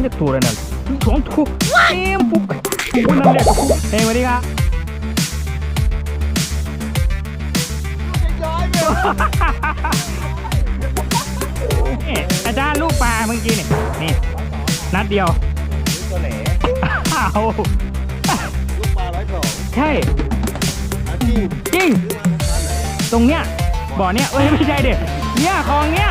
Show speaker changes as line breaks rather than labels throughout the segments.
มันจะตัวอะไรนั่นสองตัวเอ็มปุ๊กโอ้ยนั่นแหละกับปุ๊กเฮ้ยสวัสดีครับนี่อาจารย์ลูกปลาเมื่อกี้นี่นี่นัดเดียว
ตัวแหล
อ้าว
ลูกปลาร้อยสอง
ใช่
อาชีพ
จริงตรงเนี้ยบ่อเนี้ยเอ้ยไม่ใช่เด็เนี่ยคลองเนี้ย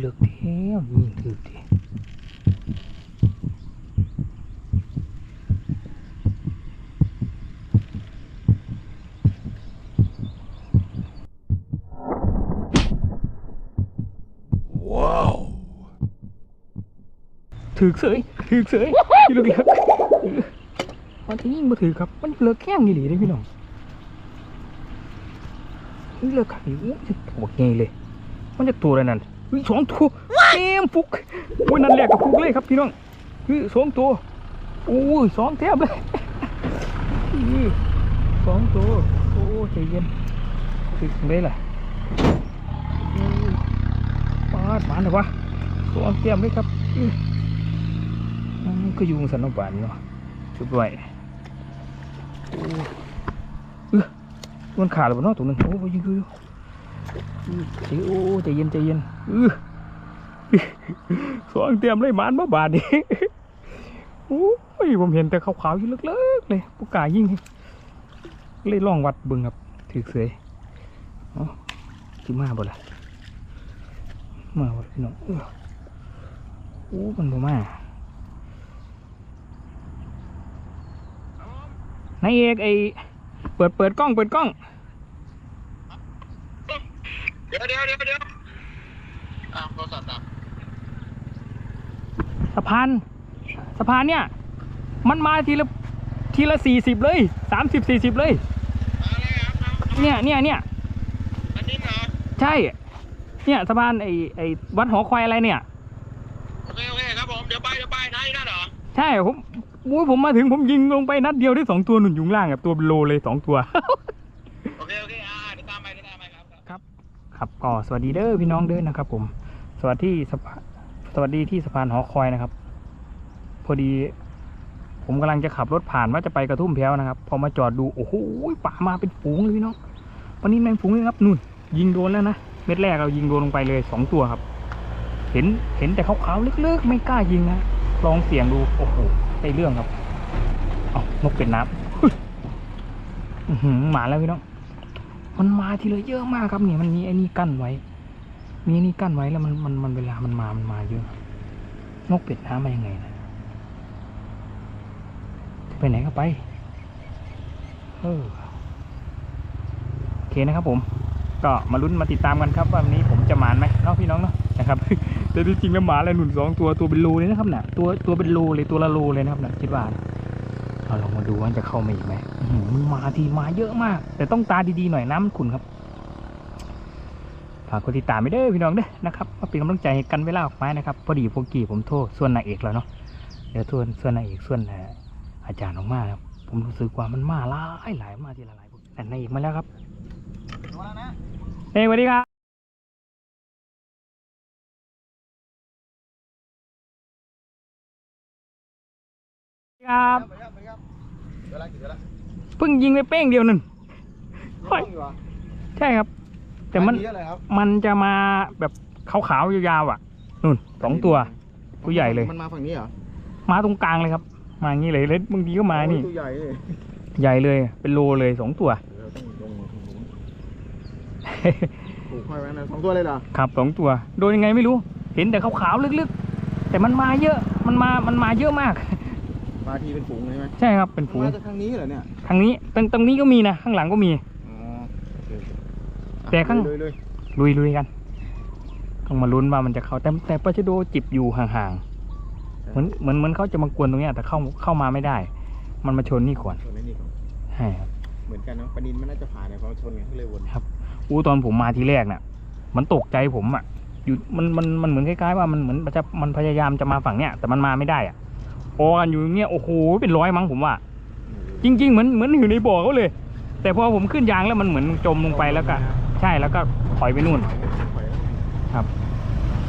เลือกแท้ยิงถือดิถือเสยถือเสยพี่ลูกเล็กมันจะยิ่งมาถือครับ มันเลือกแข้งนี่หลีเลยพี่น้องนี่เลือกขันอยู่จะตัวไงเลย มันจะตัวอะไรนั่น สองตัวเต็มฟุกโอ้ยนั่นแหละกับฟุกเลยครับพี่น้องเฮ้ยสองตัวโอ้ยสองแทบเลยสองตัวโอ้ใจเย็นถึงได้ล่ะปาดหมาหน่อวะสองแต้มเลยครับก็อยุงสันนบานเนาะชุบไว้เออมันขาดแล้วบ่เนาะตรงนึงโอ้ยยิงอยู่อื้อใจโอ้ใจเย็นใจเย็นเออ สองเตรียมเลยมานมาบาดนี่โอ้ยผมเห็นแต่ขาวๆอยู่เล็กๆเลยผู้กายิ่งเลยลองวัดบิ่งครับถือเสยอ๋อสิมาบ่ล่ะมาบ่ล่ะพี่น้องออโอ้มันบ่มานายเอกไอเปิดเปิดกล้องเปิดกล้อง
เดี๋ยวเดี๋ยวเดี๋ยว อ้าวโทรศัพท์ดับ
สะพานสะพานเนี่ย มันมาทีละทีละสี่สิบเลยสามสิบสี่สิบเลย
อะไรครับเอาเอา
เนี่ยเนี่ยเนี่ย
อันนี้เหรอ
ใช่ เนี่ยสะพานไอไอวัดหอควายอะไรเนี่ย
โอเคโอเคครับผมเดี๋ยวไปเดี๋ยวไปนะนี่นั่นเหรอ
ใช่ผมอุ้ยผมมาถึงผมยิงลงไปนัดเดียวได้สองตัวหนุนอยุงล่างแบบตัวเป็นโลเลยสองตัว
ครับ
ก็สวัสดีเด้อพี่น้องเด้อนะครับ ผม สวัสดีสสวัสดีที่สะพานหอคอยนะครับ พอดี ผมกำลังจะขับรถผ่านว่าจะไปกระทุ่มแพ้วนะครับพอมาจอดดูโอ้โหป่ามาเป็นฝูงเลยพี่น้องวันนี้แมงฝูงเลยครับนู่น ยิงโดนแล้วนะเม็ดแรกเรายิงโดนลงไปเลยสองตัวครับ เห็นเห็นแต่ขาวๆเลึกๆ ไม่กล้ายิงนะลองเสี่ยงดูโอ้โหได้เรื่องครับเอานกเป็ดน้ำหมาแล้วพี่น้อง มันมาทีละเยอะมากครับเนี่ยมันมีไอ้นี่กั้นไว้ มีไอ้นี่กั้นไว้แล้วมันมันมันเวลามันมามันมาเยอะ นกเป็ดน้ำมายังไงนะจะไปไหนก็ไป เออโอเคนะครับผม ก็มาลุ้นมาติดตามกันครับว่าวันนี้ผมจะหมานไหมเนาะพี่น้องเนาะนะครับแต่ที่จริงแล้วหมาอะไรหนุนสองตัวตัวเป็นโลเลยนะครับเนี่ยตัวตัวเป็นโลเลยตัวละโลเลยนะครับเนี่ยคิดว่าเราลองมาดูว่าจะเข้ามาอีกไหม มันมาทีมาเยอะมาก แต่ต้องตาดีๆหน่อยน้ำมันขุ่นครับฝากกดติดตามไปเด้อพี่น้องเด้อนะครับมาเป็นกำลังใจกันเวลาออกไม้นะครับ พอดีพวกกี้ผมโทษส่วนนางเอกแล้วเนาะเดี๋ยวส่วนส่วนนางเอกส่วนอาจารย์ออกมาครับผมรู้สึกว่ามันมาหลายหลายมาทีละหลายพวกแต่นางเอกมาแล้วครับเฮ้ยสวัสดีครับครับ
เดี๋ยวละเดี๋ยวละ
เพิ่งยิงไปเป้งเดียวนึง
ห้อยอยู่เหรอ
ใช่ครับ แต่มัน
อัเยอะเลยครับ
มันจะมาแบบขาวๆยาวๆอะนู่นสองตัว ตัวใหญ่เลย
มันมาฝั่งนี้เหรอ
มาตรงกลางเลยครับ มาอย่างนี้เลยแล้วบางทีก็มานี่
ตัวใหญ่เลย
ใหญ่เลย เป็นโลเลยสองตัว
เราต้องลงมาตรงนู้นถูกค่อยไว้นะสองตัวเลยเหรอ
ครับสองตัว โดนยังไงไม่รู้ เห็นแต่ขาวๆลึกๆ แต่มันมาเยอะ มันมา มันมาเยอะมาก
มาทีเป็นฝูงเลยไหม
ใช่ครับเป็นฝูง
มาจากทางนี้เหรอเนี่ย
ทางนี้ตรงตรงนี้ก็มีนะข้างหลังก็มี
อ๋อโอเค
แต่ข้าง
เลยเลย
ลุยลุยกันต้องมาลุ้นว่ามันจะเข้าแต่แต่ปลาชะโดจิบอยู่ห่างๆเหมือนเหมือนเหมือนเขาจะมากวนตรงเนี้ยแต่เข้าเข้ามาไม่ได้ มันมาชนนี่ก่อน
ตัวนี้นี่ก่อน
ใช่ครับ
เหมือนกันเนาะปลานินมันน่าจะผ่านเนี่ยพอชนกันก็เลยวน
อู้ตอนผมมาทีแรกน่ะ มันตกใจผมอะ อยู่มันมันมันเหมือนคล้ายๆว่ามันเหมือนมันจะมันพยายามจะมาฝั่งเนี้ยแต่มันมาไม่ได้อะ พอกันอยู่อย่างเงี้ยโอ้โหเป็นร้อยมั้งผมว่า จริง ๆ เหมือนเหมือนอยู่ในบ่อเขาเลย แต่พอผมขึ้นยางแล้วมันเหมือนจมลงไปแล้วก็ ใช่แล้วก็ถอยไปนู่น
ปล่อยแล้ว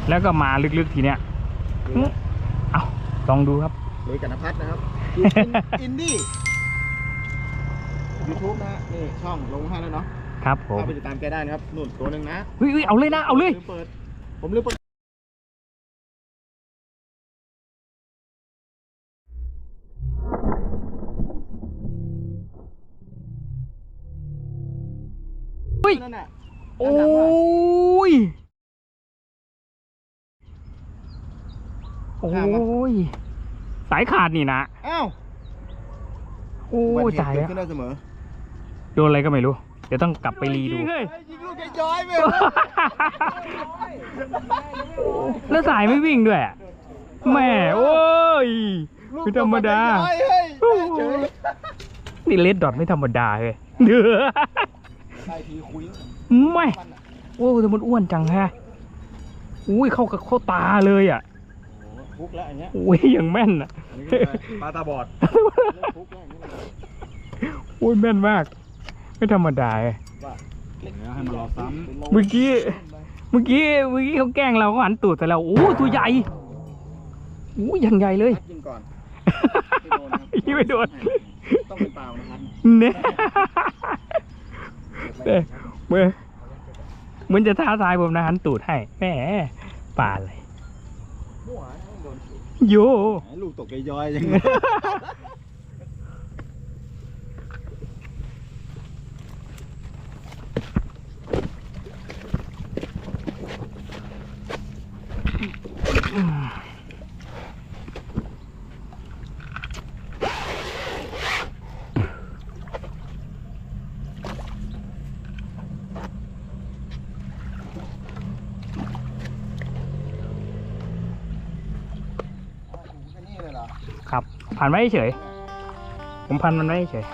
แล้วก็มาลึกๆทีเนี้ยอื้อเอาลองดูครับ
ลุยกันนพัฒน์นะครับดูอินดี้ยูทูบนะฮะนี่ช่องลงให้แล้วเนาะ
ครับผม
เข้าไปติดตามแกได้นะครับนู่นตัวหนึ่งนะ
เฮ้ยเฮ้ยเอาเลยนะเอาเลย
ลืมเปิดผมลืมเปิด
ย
นั่นน่ะ
โอ้ย โอ้ย สายขาดนี่นะ
อ้าว
โอ้
อุบั
ย
ติเห
ตาย
เกิด
แล้ว
ขึ้นได้เสมอ
โดนอะไรก็ไม่รู้ เดี๋ยวต้องกลับไปรีดู
ยิงลูกไอ้ย้อยไป
แล้วสายไม่วิ่งด้วยอะแหม่โอ้ยไม่ธรรมดา
เฮ้ยเฮ้ยเฉย
นี่เลดดอทไม่ธรรมดาเลยเดือ
ใส่ทีคุย
ไม่โอ้แต่มันอ้วนจังฮะอุ้ยเข้ากับเข้าตาเลยอะ
ฟุกแล้วอันเนี้ย
อุ้ยอย่างแม่นอะ
อันนี้ก็ปลาตาบอดฟุกแล้วอันนี้
โอ้ยแม่นมาก ไม่ธรรมดาเลย
แล้วให้มันรอซ้ำ
เมื่อกี้เมื่อกี้เมื่อกี้เขาแกล้งเราเขาหันตูดใส่เราโอ้ตัวใหญ่โอ้ยอย่างใหญ่เลย
กินก่อน
ยี่ไม่โดน
ต้องเป็นเปล่านะครับ
เนี่ย แต่เมื่อเหมือนจะท้าทายผมนะหันตูดให้แหมป่าเลย
มั่วให้โดน
โย
ลูกตกไอ้ย้อยยังนี่เลยเหรอ
ครับพันไว้เฉย ผมพันมันไว้เฉย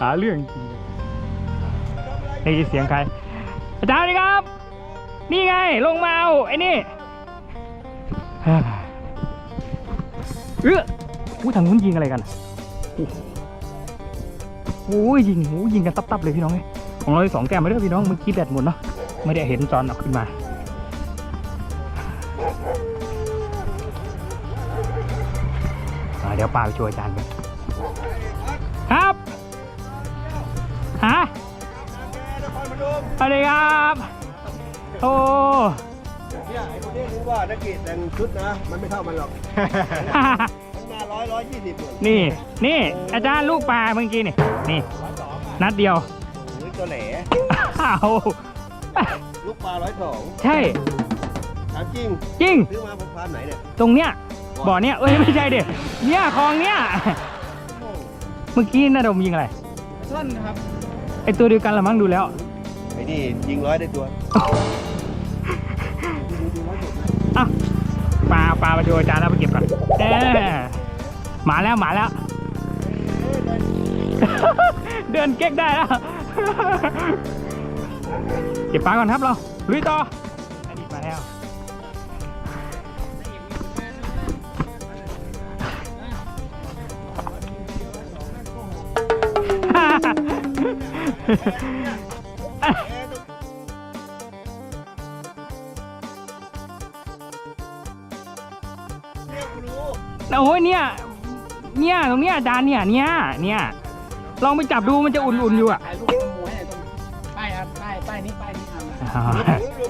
หาเรื่องจริงได้ยินเสียงใคร อาจารย์สวัสดีครับ นี่ไง ลงมาเอาไอ้นี่เฮ้ยเอออู้ทางนู้นยิงอะไรกันโอ้ยยิงโอ้ยยิงกันตับๆเลยพี่น้องเอ้ยของเราสองแก้มไม่ได้พี่น้อง เมื่อกี้แบตหมดเนาะ ไม่ได้เห็นตอนเอาขึ้นมาอ่า เดี๋ยวป้าไปช่วยอาจารย์กันครับฮะสวัสดีครับโอ้
เนี่ยไอ้คนนี้รู้ว่านักกีฬาแต่งชุดนะ มันไม่เท่ามันหรอกมันมาร้อยร้อยยี่สิบหมด
นี่ นี่ อาจารย์ลูกปลาเมื่อกี้นี่ นี่ นัดเดียว
โอ้ยตัวแหล
อ้าว
ลูกปลาร้อยสอง
ใช่
ถามจริง
จริง
ซื้อมาบนฟาร์มไหนเนี่ย
ตรงเนี้ยบ่อเนี้ยเอ้ยไม่ใช่เด็เนี่ยคลองเนี้ยเมื่อกี้น่าดมยิงอะไร
ท่านนะครับ
ไอตัวเดียวกันละมั้งดูแล้ว
ไอ้นี่ยิงร้อยได้ตัว
อะปลาปลามาดูอาจารย์แล้วไปเก็บก่อนเด้มาแล้วมาแล้ว เดินเก๊กได้แล้ว เก็บปลาก่อนครับเราลุยต่ออ โอ้ยเนี่ย เนี่ยตรงเนี้ยอาจารย์เนี่ยเนี่ยเนี่ยลองไปจับดูมันจะอุ่นๆอยู่อะ
ถ่ายรูปขโมยให้ตรงป้ายครับป้ายป้ายนี้ป้ายนี้ทำนะ
อ่า
มันเป็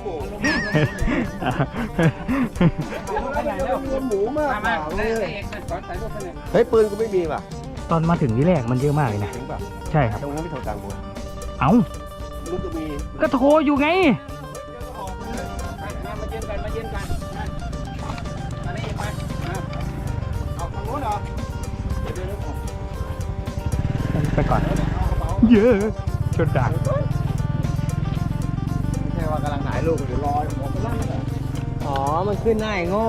นหมูมากกว่าเว้ย
ขอถ่ายรูปไปหน่อย
เฮ้ยปืนกูไม่มีว่ะ
ตอนมาถึงที่แรกมันเยอะมากเลยนะ
จริงป่ะ
ใช่ครับ
ตรงนั้นไม่โทรตังค์กู
เอ้า
มึงจะมี
ก็โทรอยู่ไง
มาเย็นกัน มาเย็นกันมานี่ไปเอาทางโน้นเหรอเดี๋ยวเดี๋ยวเดี๋ยว
ไปก่อน
เอากระเป๋า
เยอะชนดัก
ไม่ใช่ว่ากำลังถ่ายรูปเดี๋ยวรอผมไปนั่งเลย
อ๋อ มันขึ้นหน้าไอ้โง่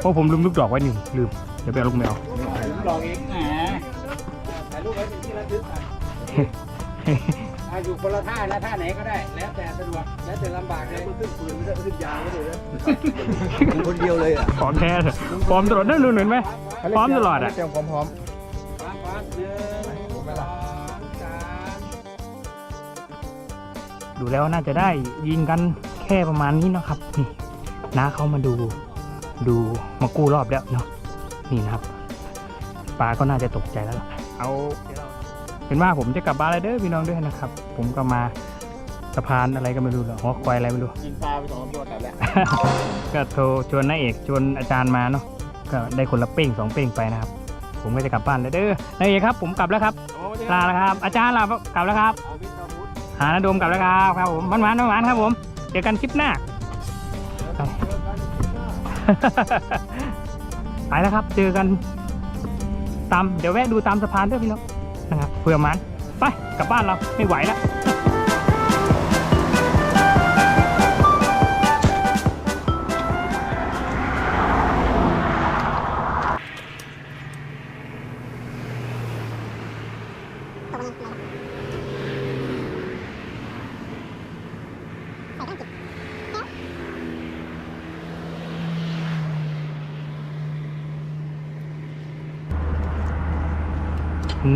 เพราะผมลืมลูกดอกไว้หนึ่งลืม เดี๋ยวไปเอาลูกแมว
ลองเองแห อะอยู่คนละท่านะท่าไหนก็ได้ แล้วแต่สะดวกแล้วแต่ลำบากเลย
มันขึ้นปืนไม่ได้มันขึ้นยางไม่ได้นะมึงคนเดียวเลยอะ
ของแท้เถอะพร้อมตลอดนั่นรู้เห็นไหมพร้อมตลอดอะ
เตรียมความพร้อม
ฟ้าฟ้าหนึ่งสองสาม
ดูแล้วน่าจะได้ยิงกันแค่ประมาณนี้เนาะครับนี่น้าเขามาดูดูมากู้รอบแล้วเนาะนี่นะครับปลาก็น่าจะตกใจแล้วล่ะเอา เป็นว่าผมจะกลับบ้านแล้วเด้อพี่น้องด้วยนะครับ ผมก็มาสะพานอะไรก็ไม่รู้หรอกหอคอยอะไรไม่รู้
ยิงปลาไปสองตัวแต่แล้ว
ก็โทรชวนนายเอกชวนอาจารย์มาเนาะก็ได้คนละเป้งสองเป้งไปนะครับ ผมก็จะกลับบ้านแล้วเด้อนายเอกครับ ผมกลับแล้วครับลาแล้วครับ อาจารย์ลากลับแล้วครับ
เอาวิทย์อาวุธ
หานาโดมกลับแล้วครับครับผมมันหวานมันหวานครับผมเจอกันคลิปหน้าไปแล้วครับ เจอกันตามเดี๋ยวแวะดูตามสะพานด้วยพี่น้อง นะครับเผื่อมันไปกลับบ้านเราไม่ไหวแล้ว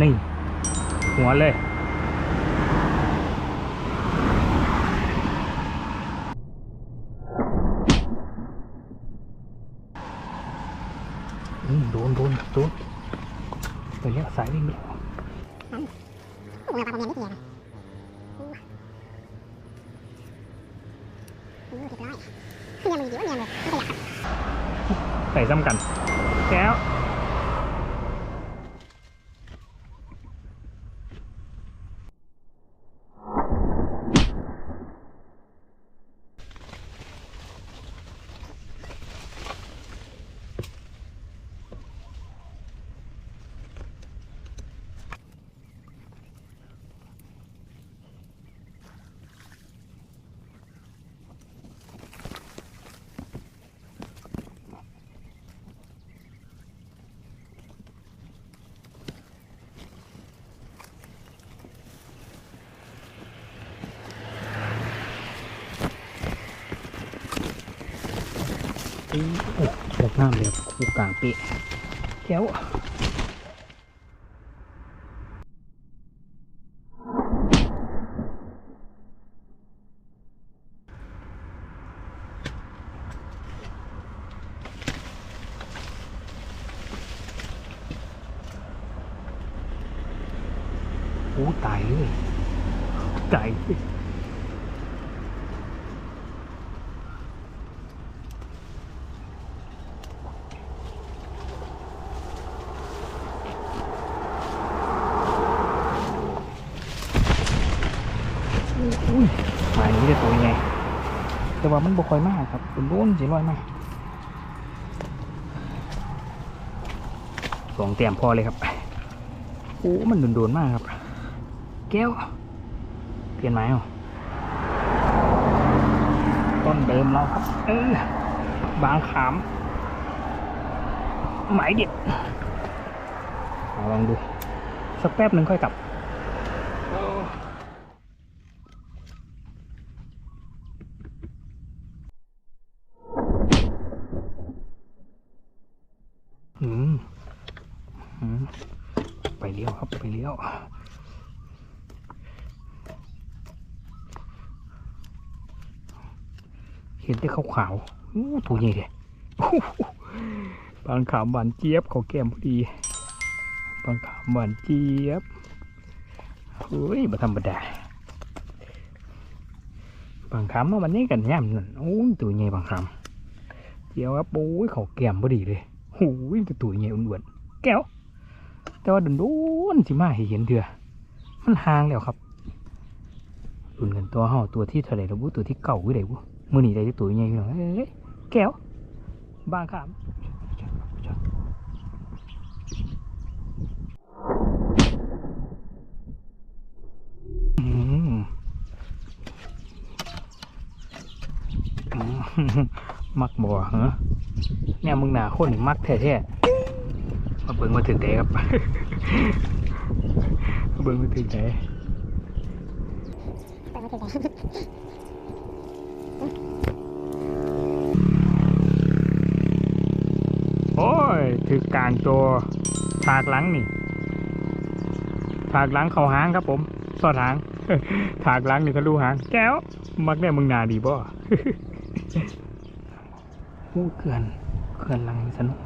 นี่ หัวเลย อืมโดนโดนโดนไปแล้วสายวิ่งไปแล้ว
ผมเอาปลาประเมียนนิดเดียวนะโอ้เรียบร้อยยังมีอยู่ว่าเนียนเลยไม่ขยับ
ใส่ซ้ำกันแก้ว อือโอ้ตกน้ำเลยกูกลางเปีะแก้วโอ้ตายเลยตายเลย อุ้ยหมายนี้จะตัวยังไง แต่ว่ามันบ่ค่อยมากครับเป็นล้นสิร้อยมากสองเตียมพอเลยครับโอ้มันโดนๆมากครับ แก้ว เปลี่ยนไม้เหรอต้นเดิมเราครับ เออบางขามหมายเด็ดลองดู สักแป๊บหนึ่งค่อยกลับ อืมอืมไปเลี้ยวครับไปเลี้ยว เห็นแต่ขาวขาวๆอู้ตัวใหญ่เลยบางขามหวานเจี๊ยบเขาแก้มพอดี บางขามหวานเจี๊ยบเฮ้ยมาธรรมดาบางขามมาวันนี้กันย่ำนั่นโอ้ยตัวใหญ่บางขามเดี๋ยวครับโอ้ยเขาแก้มพอดีเลยโอ้ยตัวใหญ่อ้วนๆแก้ว แต่ว่าโดนๆสิมาเห็นเถื่อมันห่างแล้วครับรุนกันตัวเฮาตัวที่เท่าไหร่แล้วบุตัวที่เก่าวิไดบุ มือนี่ได้ตัวใหญ่พี่น้องเอ้ยแก้วบางขามมักบ่เหรอเนี่ยมึงหนาคนนี่มักแท้ๆมาเบิ่งมาถึงไหนครับมาเบิ่งมาถึงไห โอ้ย ถือกลางตัวถากหลังนี่ถากหลังเข่าหางครับผมสอดหางถากหลังนี่ทะลุหางแก้ว มักได้มึงหนาดีบ่โอ้เกินเกินหลังสนุก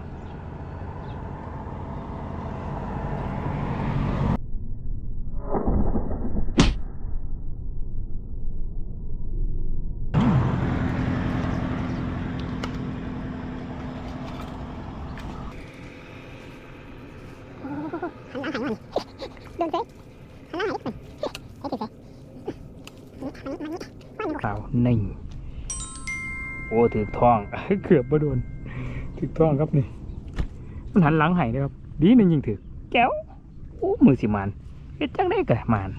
หันหลังหันหลัง เดินเซ่หันหลังหันอีกเฮ้ยถึงเซ่หันนี้
ขานี่โอ้ถือท่องเกือบมาโดนถือท่องครับนี่มันหันหลังไห้นะครับ ดีนึงยิงถือแก้วโอ้มือสิมันเฮ็ดจังได้กะมัน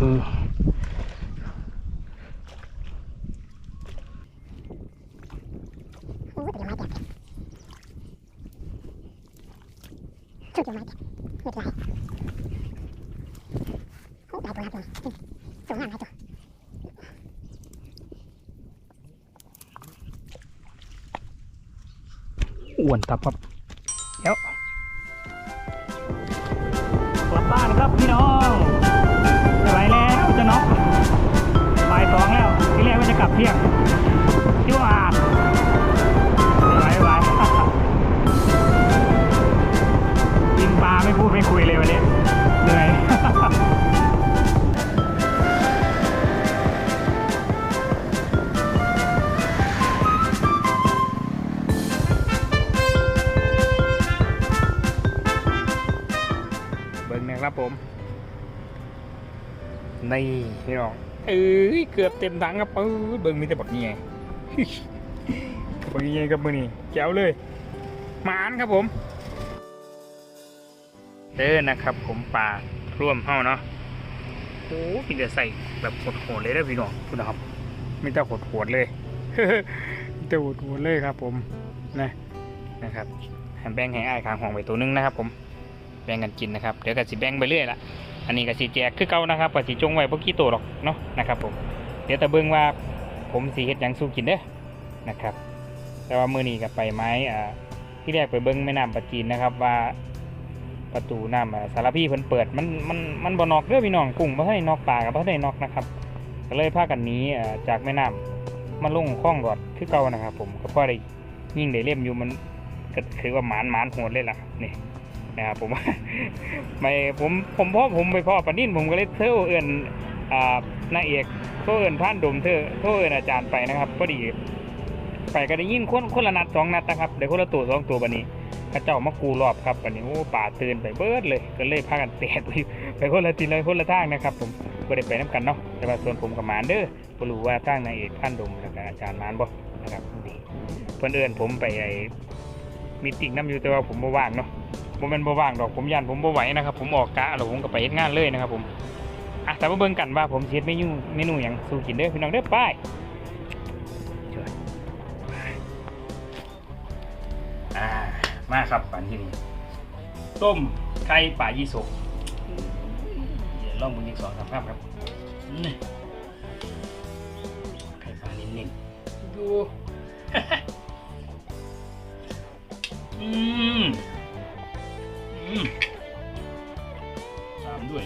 อืม
โอ้ตัวยังไม้แตกชุดยังไม้แตกไม่เป็นไรโอ้หลายตัวหลายตัวสวยงามหลายตัว
อ้วนตับครับ พี่น้องเอ้ยเกือบเต็มถังครับปื้ดเบิ่งมีแต่บักนี่ไงบักนี่ไงกับมือนี่แจ๋วเลยหมานครับผมเด้อนะครับ ผมปลาร่วมเฮ้าเนาะโอ้มีแต่ใส่แบบโหดๆเลยเด้พี่น้องคุณนะครับมีแต่โหดๆเลยมีแต่โหดๆเลยครับ ผมนะนะครับให้แบ่งให้อ้ายขางห้องไปตัวหนึงนะครับ ผมแบ่งกันกินนะครับเดี๋ยวก็สิแบ่งไปเรื่อยละ อันนี้ก็สิแจกคือเก่านะครับก็สิจงไว้พวกกี่ตัวหรอกเนาะนะครับผมเดี๋ยวแต่เบิ่งว่าผมสิเฮ็ดยังสู้กินเด้อนะครับ แต่ว่ามือนี้ก็ไปไม้อ่าที่แรกไปเบิ่งแม่น้ำปะจีนนะครับว่าประตูน้ำสารพีเพิ่นเปิดมันมันมันบ่นอกเด้อพี่น้องกุ้งบ่ให้นอกปลาก็บ่ให้นอกนะครับก็เลยพากันหนี้อ่าจากแม่น้ำมาลงคลองกอดคือเก่านะครับ ผมก็พอได้ยิ่งได้เล่มอยู่มันก็คือว่าหมานหมานโหดเลยล่ะนี่ นะครับผมไม่ผมผมพ่อผมไปพ่อปนินผมก็เลยเท่าเอื่นอ่านางเอกเท่าเอื่นท่านดมเธอเท่าเอื่นอาจารย์ไปนะครับพอดีไปก็ได้ยินคนคนละนัดสองนัดนะครับเดี๋ยวคนละตัวสองตัวบันนี้พระเจ้ามากูรอบครับบันนี้โอ้ป่าตื่นไปเบิดเลยก็เลยพากันเตะไปไปคนละทีเลยคนละทางนะครับ ผมก็ได้ไปน้ำกันเนาะแต่ว่าส่วนผมกับมานเด้อบ่รู้ว่าทางนางเอกท่านดมแล้วก็อาจารย์มานบ่นะครับนี่เพื่อนเอิญผมไปไอ้มีติ่งน้ำอยู่แต่ว่าผมบ่ว่างเนาะ ผมเป็นบ่ว่างดอกผมยันผมบ่ไหวนะครับผมออกกะแล้วผมก็ไปเฮ็ดงานเลยนะครับ ผมอะแต่มาเบิ่งกันว่าผมสิเฮ็ดเมนูเมนูหยังสู่กินเด้อพี่น้องเด้อไปช่วยอ่ามาครับปันที่นี่ต้มไก่ป่ายี่สกเดี๋ยวลองมึงอีกสองสามคำครับนี่ไข่ปลานิ่มๆดูอืม สามด้วย